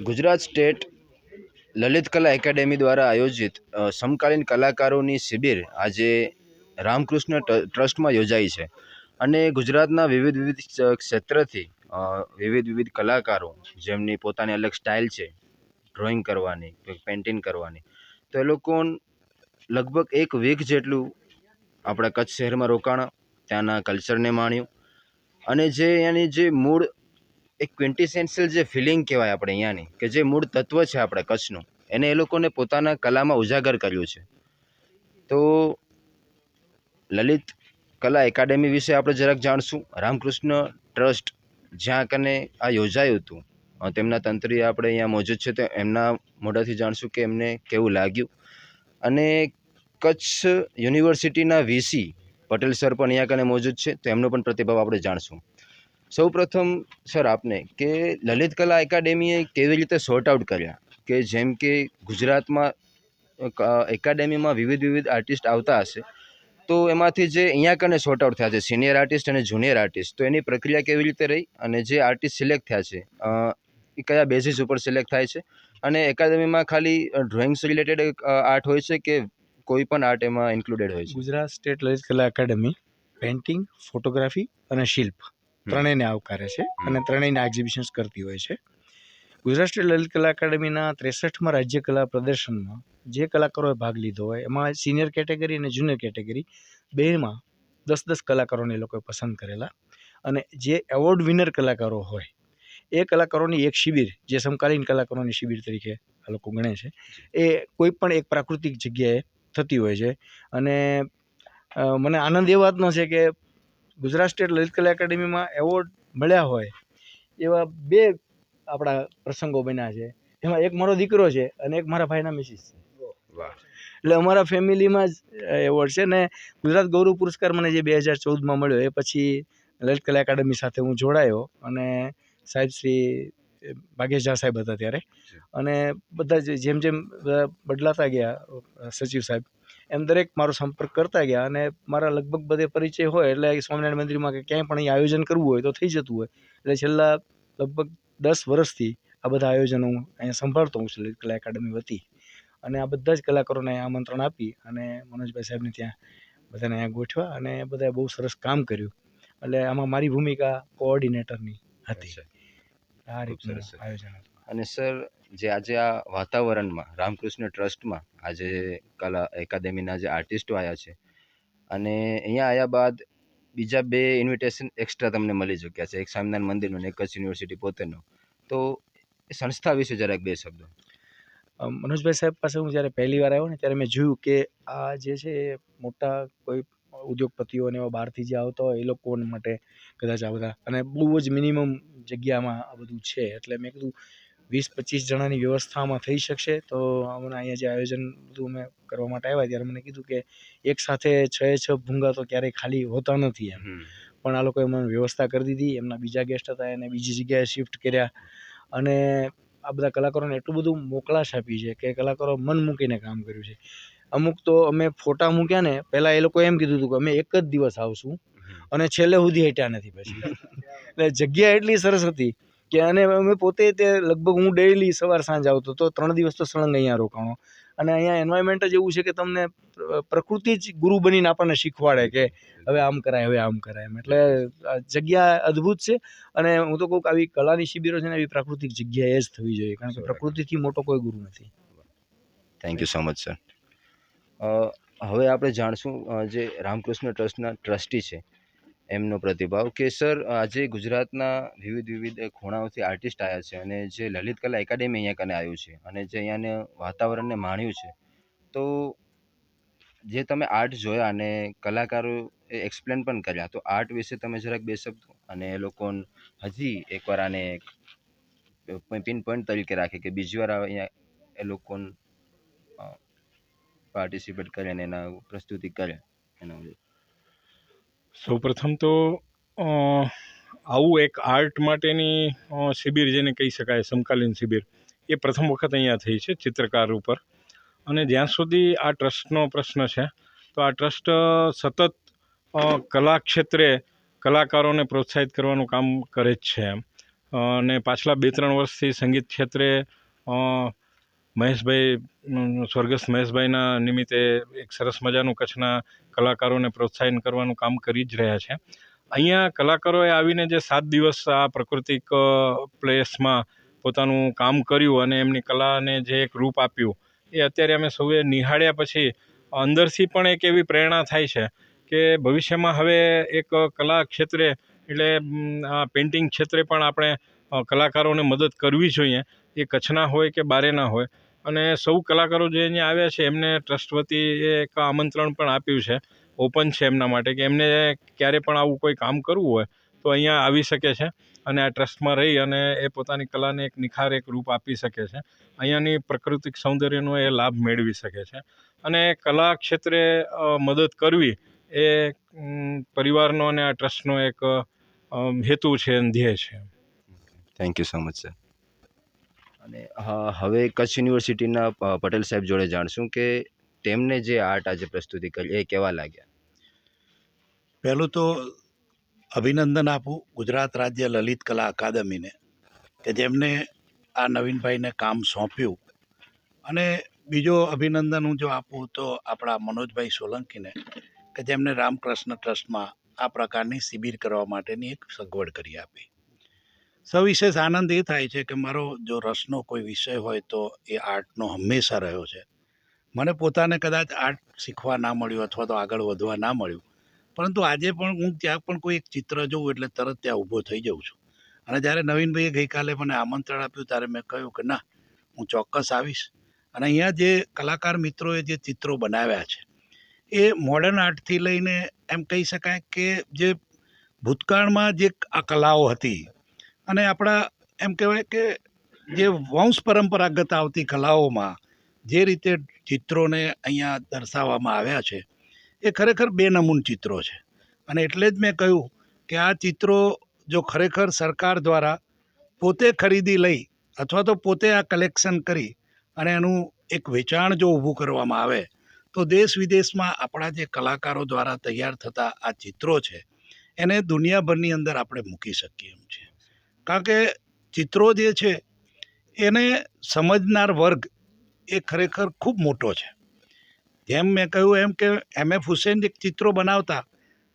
Gujarat state Lalit કલા academy દ્વારા આયોજિત સમકાલીન કલાકારોની શિબિર આજે રામકૃષ્ણ ટ્રસ્ટમાં યોજાઈ છે. અને ગુજરાતના વિવિધ વિવિધ ક્ષેત્રથી વિવિધ વિવિધ કલાકારો જેમની પોતાની અલગ સ્ટાઇલ છે, ડ્રોઈંગ કરવાની પેઇન્ટિંગ કરવાની, તો એ લોકો લગભગ એક વીક જેટલું આપણા કચ્છ શહેરમાં રોકાણ, ત્યાંના કલ્ચરને માણ્યું. અને જે એની જે મૂળ એક ક્વિન્ટિસેન્શિયલ જે ફિલિંગ કહેવાય આપણે અહીંયાની, કે જે મૂળ તત્વ છે આપણે કચ્છનું, એને એ લોકોને પોતાના કલામાં ઉજાગર કર્યું છે. તો લલિત કલા એકાડેમી વિશે આપણે જરાક જાણશું. રામકૃષ્ણ ટ્રસ્ટ જ્યાં કને આ યોજાયું હતું તેમના તંત્રી આપણે અહીંયા મોજૂદ છે, તો એમના મોઢાથી જાણશું કે એમને કેવું લાગ્યું. અને કચ્છ યુનિવર્સિટીના વીસી પટેલ સર પણ અહીંયા કને મોજૂદ છે, તો એમનો પણ પ્રતિભાવ આપણે જાણશું. સૌ પ્રથમ સર, આપને કે લલિત કલા એકાડેમીએ કેવી રીતે સોર્ટ આઉટ કર્યા? કે જેમ કે ગુજરાતમાં એકાડેમીમાં વિવિધ વિવિધ આર્ટિસ્ટ આવતા હશે, તો એમાંથી જે અહીંયા કને સોર્ટ આઉટ થયા છે સિનિયર આર્ટિસ્ટ અને જુનિયર આર્ટિસ્ટ તો એની પ્રક્રિયા કેવી રીતે રહી અને જે આર્ટિસ્ટ સિલેક્ટ થયા છે એ કયા બેઝિસ ઉપર સિલેક્ટ થાય છે? અને એકાડેમીમાં ખાલી ડ્રોઈંગ્સ રિલેટેડ આર્ટ હોય છે કે કોઈ પણ આર્ટ એમાં ઇન્ક્લુડેડ હોય છે? ગુજરાત સ્ટેટ લલિત કલા એકાડેમી પેઇન્ટિંગ ફોટોગ્રાફી અને શિલ્પ. ત્રણેયને આવકારે છે અને ત્રણેયના એક્ઝિબિશન્સ કરતી હોય છે. ગુજરાત સ્ટેટ લલિત કલા એકેડેમીના ત્રેસઠમાં રાજ્ય કલા પ્રદર્શનમાં જે કલાકારોએ ભાગ લીધો હોય એમાં સિનિયર કેટેગરી અને જુનિયર કેટેગરી બેમાં દસ દસ કલાકારોને એ લોકોએ પસંદ કરેલા. અને જે એવોર્ડ વિનર કલાકારો હોય એ કલાકારોની એક શિબિર જે સમકાલીન કલાકારોની શિબિર તરીકે આ લોકો ગણે છે એ કોઈ પણ એક પ્રાકૃતિક જગ્યાએ થતી હોય છે. અને મને આનંદ એ વાતનો છે કે ગુજરાત સ્ટેટ લલિત કલા એકેડેમીમાં એવોર્ડ મળ્યા હોય એવા બે આપણા પ્રસંગો બન્યા છે. એમાં એક મારો દીકરો છે અને એક મારા ભાઈના મિસિસ છે. વાહ. એટલે અમારા ફેમિલીમાં જ એવોર્ડ છે ને ગુજરાત ગૌરવ પુરસ્કાર મને જે બે હજાર ચૌદમાં મળ્યો એ પછી લલિત કલા એકેડેમી સાથે હું જોડાયો અને સાહેબ શ્રી ભાગેશ ઝા સાહેબ હતા ત્યારે. અને બધા જ જેમ જેમ બદલાતા ગયા સચિવ સાહેબ. એમ દરેક મારો સંપર્ક કરતા ગયા અને મારા લગભગ બધે પરિચય હોય એટલે સ્વામિનારાયણ મંદિરમાં કે ક્યાંય પણ અહીં આયોજન કરવું હોય તો થઈ જતું હોય. એટલે છેલ્લા લગભગ દસ વર્ષથી આ બધા આયોજનો હું અહીંયા સંભાળતો હું છું કલા એકાડમી વતી. અને આ બધા જ કલાકારોને આમંત્રણ આપી અને મનોજભાઈ સાહેબને ત્યાં બધાને અહીંયા ગોઠવા અને બધાએ બહુ સરસ કામ કર્યું. એટલે આમાં મારી ભૂમિકા કોઓર્ડિનેટરની હતી. આ રીતનું સરસ, આયોજન હતું. અને સર, જે આજે આ વાતાવરણમાં, રામકૃષ્ણ ટ્રસ્ટમાં, આજે કલા એકાદેમીના જે આર્ટિસ્ટો આવ્યા છે, અને અહીંયા આવ્યા બાદ બીજા બે ઇન્વિટેશન એક્સ્ટ્રા તમને મળી ચૂક્યા છે. એક સ્વામિનારાયણ મંદિરનું અને એક કચ્છ યુનિવર્સિટી પોતેનો. તો એ સંસ્થા વિશે જરાક બે શબ્દો. મનોજભાઈ સાહેબ પાસે હું જ્યારે પહેલી વાર આવ્યો ને, ત્યારે મેં જોયું કે આ જે છે એ મોટા કોઈ ઉદ્યોગપતિઓ અને એવા બહારથી જે આવતા હોય, એ લોકો માટે કદાચ આ બધા અને બહુ જ મિનિમમ જગ્યામાં આ બધું છે. એટલે મેં કીધું વીસ પચીસ જણાની વ્યવસ્થામાં થઈ શકશે. તો અમને અહીંયા જે આયોજન બધું અમે કરવા માટે આવ્યા ત્યારે મને કીધું કે એક સાથે છ એ છ ભૂંગા તો ક્યારેય ખાલી હોતા નથી એમ. પણ આ લોકોએ મને વ્યવસ્થા કરી દીધી. એમના બીજા ગેસ્ટ હતા એને બીજી જગ્યાએ શિફ્ટ કર્યા. અને આ બધા કલાકારોને એટલું બધું મોકલાશ આપી છે કે કલાકારો મન મૂકીને કામ કર્યું છે. અમુક તો અમે ફોટા મૂક્યા ને પહેલાં એ લોકો એમ કીધું હતું કે અમે એક જ દિવસ આવશું અને છેલ્લે સુધી હટ્યા નથી પછી. એટલે જગ્યા એટલી સરસ હતી કે અને અમે પોતે તે લગભગ હું ડેઈલી સવાર સાંજ આવતો તો ત્રણ દિવસ તો સળંગ અહીંયા રોકાણો. અને અહીંયા એન્વાયરમેન્ટ જ એવું છે કે તમને પ્રકૃતિ જ ગુરુ બનીને આપણને શીખવાડે કે હવે આમ કરાય હવે આમ કરાય એમ. એટલે જગ્યા અદ્ભુત છે અને હું તો કહું કે આવી કલાની શિબિરો છે ને એવી પ્રાકૃતિક જગ્યાએ જ થવી જોઈએ કારણ કે પ્રકૃતિથી મોટો કોઈ ગુરુ નથી. Thank you so much sir હવે આપણે જાણશું જે રામકૃષ્ણ ટ્રસ્ટના ટ્રસ્ટી છે એમનો પ્રતિભાવ કે, સર, આજે ગુજરાતના વિવિધ વિવિધ ખૂણાઓથી આર્ટિસ્ટ આવ્યા છે અને જે લલિત કલા એકેડેમી અહીંયા કને આવ્યું છે અને જે અહીંયાને વાતાવરણને માણ્યું છે તો જે તમે આર્ટ જોયા અને કલાકારો એક્સપ્લેન પણ કર્યા, તો આર્ટ વિશે તમે જરાક બે શબ્દ અને એ લોકો હજી એકવાર આને પિન પોઈન્ટ તરીકે રાખે કે બીજી વાર અહીંયા એ લોકો પાર્ટિસિપેટ કરે અને એના પ્રસ્તુતિ કરે એના. સૌપ્રથમ તો આવું એક આર્ટ માટેની શિબિર જેને કહી શકાય, સમકાલીન શિબિર, એ પ્રથમ વખત અહીંયા થઈ છે ચિત્રકાર ઉપર. અને જ્યાં સુધી આ ટ્રસ્ટનો પ્રશ્ન છે, તો આ ટ્રસ્ટ સતત કલા ક્ષેત્રે કલાકારોને પ્રોત્સાહિત કરવાનું કામ કરે જ છે એમ. અને પાછલા બે ત્રણ વર્ષથી સંગીત ક્ષેત્રે મહેશભાઈ સ્વર્ગસ્થ મહેશભાઈના નિમિત્તે એક સરસ મજાનું કચ્છના કલાકારોને પ્રોત્સાહન કરવાનું કામ કરી જ રહ્યા છે. અહીંયા કલાકારોએ આવીને જે સાત દિવસ આ પ્રાકૃતિક પ્લેસમાં પોતાનું કામ કર્યું અને એમની કલાને જે એક રૂપ આપ્યું, એ અત્યારે અમે સૌએ નિહાળ્યા પછી અંદરથી પણ એક એવી પ્રેરણા થાય છે કે ભવિષ્યમાં હવે એક કલા ક્ષેત્રે, એટલે આ પેઇન્ટિંગ ક્ષેત્રે પણ આપણે કલાકારોને મદદ કરવી જોઈએ. એ કચ્છના હોય કે બારેના હોય. અને સૌ કલાકારો જે અહીંયા આવ્યા છે, એમને ટ્રસ્ટ વતી એક આમંત્રણ પણ આપ્યું છે, ઓપન છે એમના માટે, કે એમને ક્યારે પણ આવું કોઈ કામ કરવું હોય, તો અહીંયા આવી શકે છે અને આ ટ્રસ્ટમાં રહી અને એ પોતાની કલાને એક નિખાર એક રૂપ આપી શકે છે. અહીંયાની પ્રાકૃતિક સૌંદર્યનો એ લાભ મેળવી શકે છે. અને કલા ક્ષેત્રે મદદ કરવી એ પરિવારનો અને આ ટ્રસ્ટનો એક હેતુ છે અને ધ્યેય છે. Thank you so much sir અને, હા, હવે કચ્છ યુનિવર્સિટીના પટેલ સાહેબ જોડે જાણશું કે તેમને જે આર્ટ આજે પ્રસ્તુતિ કરી, એ કેવા લાગ્યા? પહેલું તો અભિનંદન આપું ગુજરાત રાજ્ય લલિત કલા અકાદમીને, કે જેમને આ નવીનભાઈને કામ સોંપ્યું. અને બીજો અભિનંદન હું જો આપું તો આપણા મનોજભાઈ સોલંકીને, કે જેમને રામકૃષ્ણ ટ્રસ્ટમાં આ પ્રકારની શિબિર કરવા માટેની એક સગવડ કરી આપી. સવિશેષ આનંદ એ થાય છે કે મારો જો રસનો કોઈ વિષય હોય તો એ આર્ટનો હંમેશા રહ્યો છે. મને પોતાને કદાચ આર્ટ શીખવા ના મળ્યું અથવા તો આગળ વધવા ના મળ્યું. પરંતુ આજે પણ હું ત્યાં પણ કોઈ એક ચિત્ર જોઉં એટલે તરત ત્યાં ઊભો થઈ જાઉં છું. અને જ્યારે નવીનભાઈએ ગઈકાલે મને આમંત્રણ આપ્યું ત્યારે મેં કહ્યું કે ના, હું ચોક્કસ આવીશ. અને અહીંયા જે કલાકાર મિત્રોએ જે ચિત્રો બનાવ્યા છે, એ મોડર્ન આર્ટથી લઈને એમ કહી શકાય કે જે ભૂતકાળમાં જે આ કલાઓ હતી અને આપણા એમ કહેવાય કે જે વંશ પરંપરાગત આવતી કલાઓમાં જે રીતે ચિત્રોને અહીંયા દર્શાવવામાં આવ્યા છે, એ ખરેખર બે નમૂન ચિત્રો છે. અને એટલે જ મેં કહ્યું કે આ ચિત્રો જો ખરેખર સરકાર દ્વારા પોતે ખરીદી લઈ અથવા તો પોતે આ કલેક્શન કરી અને એનું એક વેચાણ જો ઊભું કરવામાં આવે, તો દેશ વિદેશમાં આપણા જે કલાકારો દ્વારા તૈયાર થતા આ ચિત્રો છે, એને દુનિયાભરની અંદર આપણે મૂકી શકીએ એમ છે કારણ કે ચિત્રો જે છે, એને સમજનાર વર્ગ એ ખરેખર ખૂબ મોટો છે. જેમ મેં કહ્યું એમ કે એમ. એફ. હુસેન જે ચિત્રો બનાવતા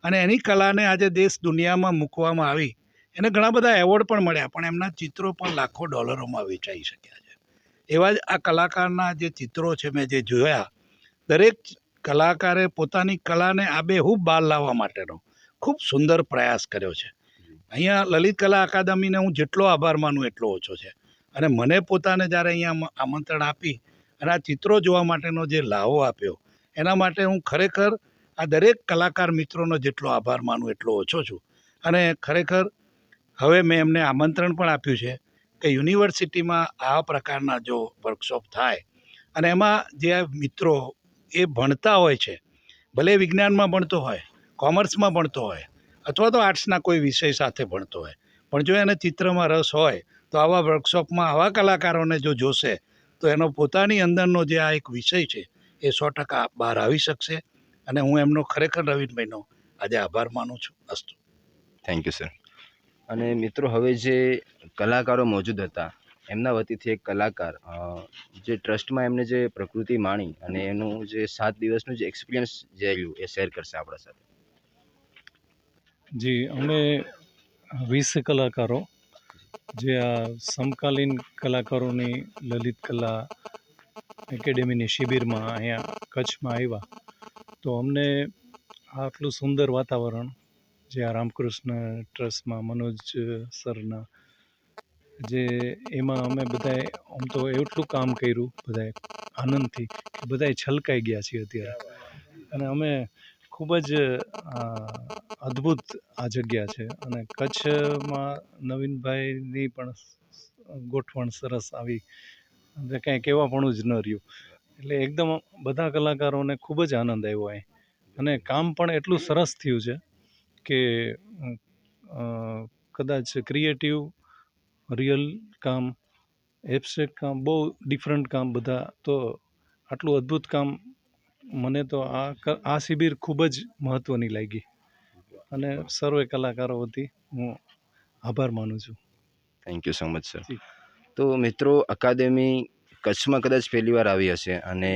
અને એની કલાને આજે દેશ દુનિયામાં મૂકવામાં આવી, એને ઘણા બધા એવોર્ડ પણ મળ્યા, પણ એમના ચિત્રો પણ લાખો ડોલરોમાં વેચાઈ શક્યા છે. એવા જ આ કલાકારના જે ચિત્રો છે મેં જે જોયા, દરેક કલાકારે પોતાની કલાને આબેહૂબ બહાર લાવવા માટેનો ખૂબ સુંદર પ્રયાસ કર્યો છે. અહીંયા લલિત કલા અકાદમીને હું જેટલો આભાર માનું એટલો ઓછો છે. અને મને પોતાને જ્યારે અહીંયા આમંત્રણ આપી અને આ ચિત્રો જોવા માટેનો જે લાહો આપ્યો, એના માટે હું ખરેખર આ દરેક કલાકાર મિત્રોનો જેટલો આભાર માનું એટલો ઓછો છું. અને ખરેખર હવે મેં એમને આમંત્રણ પણ આપ્યું છે કે યુનિવર્સિટીમાં આ પ્રકારના જો વર્કશોપ થાય અને એમાં જે મિત્રો એ ભણતા હોય છે, ભલે વિજ્ઞાનમાં ભણતો હોય, કોમર્સમાં ભણતો હોય અથવા તો આર્ટ્સના કોઈ વિષય સાથે ભણતો હોય. પણ જો એને ચિત્રમાં રસ હોય, તો આવા વર્કશોપમાં આવા કલાકારોને જો જોશે, તો એનો પોતાની અંદરનો જે આ એક વિષય છે, એ સો ટકા બહાર આવી શકશે. અને હું એમનો ખરેખર રવિનભાઈનો આજે આભાર માનું છું. અસ્તુ. થેન્ક યુ સર અને મિત્રો, હવે જે કલાકારો મોજૂદ હતા, એમના વતીથી એક કલાકાર જે ટ્રસ્ટમાં એમને જે પ્રકૃતિ માણી અને એનું જે સાત દિવસનું જે એક્સપિરિયન્સ જે રહ્યું એ શેર કરશે આપણા સાથે. જી, અમે વીસ કલાકારો, જે આ સમકાલીન કલાકારોની લલિત કલા એકેડેમીની શિબિરમાં અહીંયા કચ્છમાં આવ્યા. તો અમને આટલું સુંદર વાતાવરણ, જે આ રામકૃષ્ણ ટ્રસ્ટમાં મનોજ સરના, જે એમાં અમે બધાએ આમ તો એટલું કામ કર્યું, બધાએ આનંદથી, કે બધાએ છલકાઈ ગયા છીએ અત્યારે. અને અમે ખૂબ જ અદ્ભુત આ જગ્યા છે. અને કચ્છમાં નવીનભાઈની પણ ગોઠવણ સરસ આવી. એટલે કાંઈ કહેવાપણું જ ન રહ્યું. એટલે એકદમ બધા કલાકારોને ખૂબ જ આનંદ આવ્યો અહીં. અને કામ પણ એટલું સરસ થયું છે કે કદાચ ક્રિએટિવ, રિયલ કામ, એબ્સ્ટ્રેક્ટ કામ, બહુ ડિફરન્ટ કામ બધા. તો આટલું અદ્ભુત કામ મને તો આ આ શિબિર ખૂબ જ મહત્ત્વની લાગી. અને સર્વે કલાકારો વતી હું આભાર માનું છું. Thank you so much sir તો મિત્રો અકાદમી કચ્છમાં કદાચ પહેલી વાર આવી હશે અને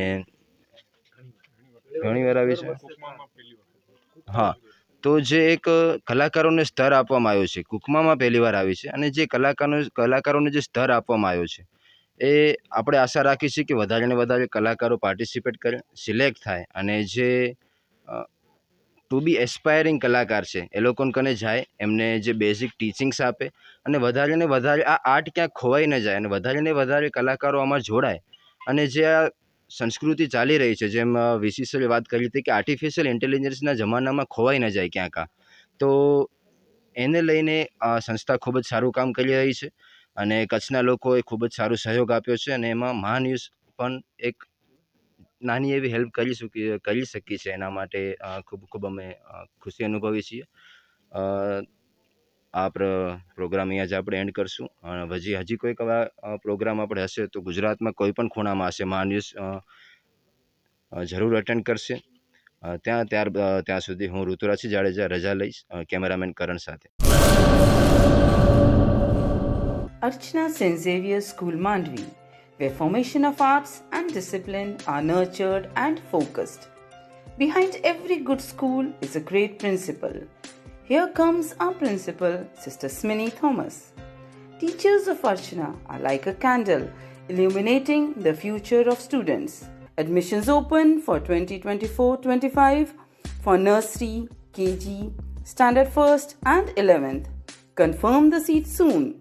ઘણી વાર આવી છે? હા. તો જે એક કલાકારોને સ્તર આપવામાં આવ્યો છે કુકમામાં પહેલી વાર આવી છે અને જે કલાકારનો કલાકારોને જે સ્તર આપવામાં આવ્યો છે એ આપણે આશા રાખીએ છીએ કે વધારે ને વધારે કલાકારો પાર્ટિસિપેટ કરે સિલેક્ટ થાય અને જે ટુ બી એસ્પાયરિંગ કલાકાર છે, એ લોકોને કને જાય, એમને જે બેઝિક ટીચિંગ્સ આપે અને વધારે ને વધારે આ આર્ટ ક્યાંક ખોવાઈ ન જાય અને વધારે ને વધારે કલાકારો આમાં જોડાય. અને જે આ સંસ્કૃતિ ચાલી રહી છે, જેમ વીસી વાત કરી હતી કે આર્ટિફિશિયલ ઇન્ટેલિજન્સના જમાનામાં ખોવાઈ ન જાય ક્યાંક તો એને લઈને આ સંસ્થા ખૂબ જ સારું કામ કરી રહી છે. અને કચ્છના લોકોએ ખૂબ જ સારો સહયોગ આપ્યો છે અને એમાં મહાન્યુઝ પણ એક નાની એવી હેલ્પ કરી શકી કરી શકી છે એના માટે ખૂબ ખૂબ અમે ખુશી અનુભવીએ છીએ. આ પ્ર- પ્રોગ્રામ અહીંયા જ આપણે એન્ડ કરશું. હજી હજી કોઈક આવા પ્રોગ્રામ આપણે હશે તો ગુજરાતમાં કોઈ પણ ખૂણામાં હશે મહાન્યુઝ અ, અ, જરૂર અટેન્ડ કરશે. ત્યાં ત્યાર ત્યાં સુધી હું ઋતુરાજસિંહ જાડેજા રજા લઈશ કેમેરામેન કરણ સાથે. Archana St. Xavier School Mandvi, where formation of arts and discipline are nurtured and focused. Behind every good school is a great principal. Here comes our principal, Sister Smini Thomas. Teachers of Archana are like a candle illuminating the future of students. Admissions open for 2024-25 for nursery, KG, standard 1st and 11th. Confirm the seat soon.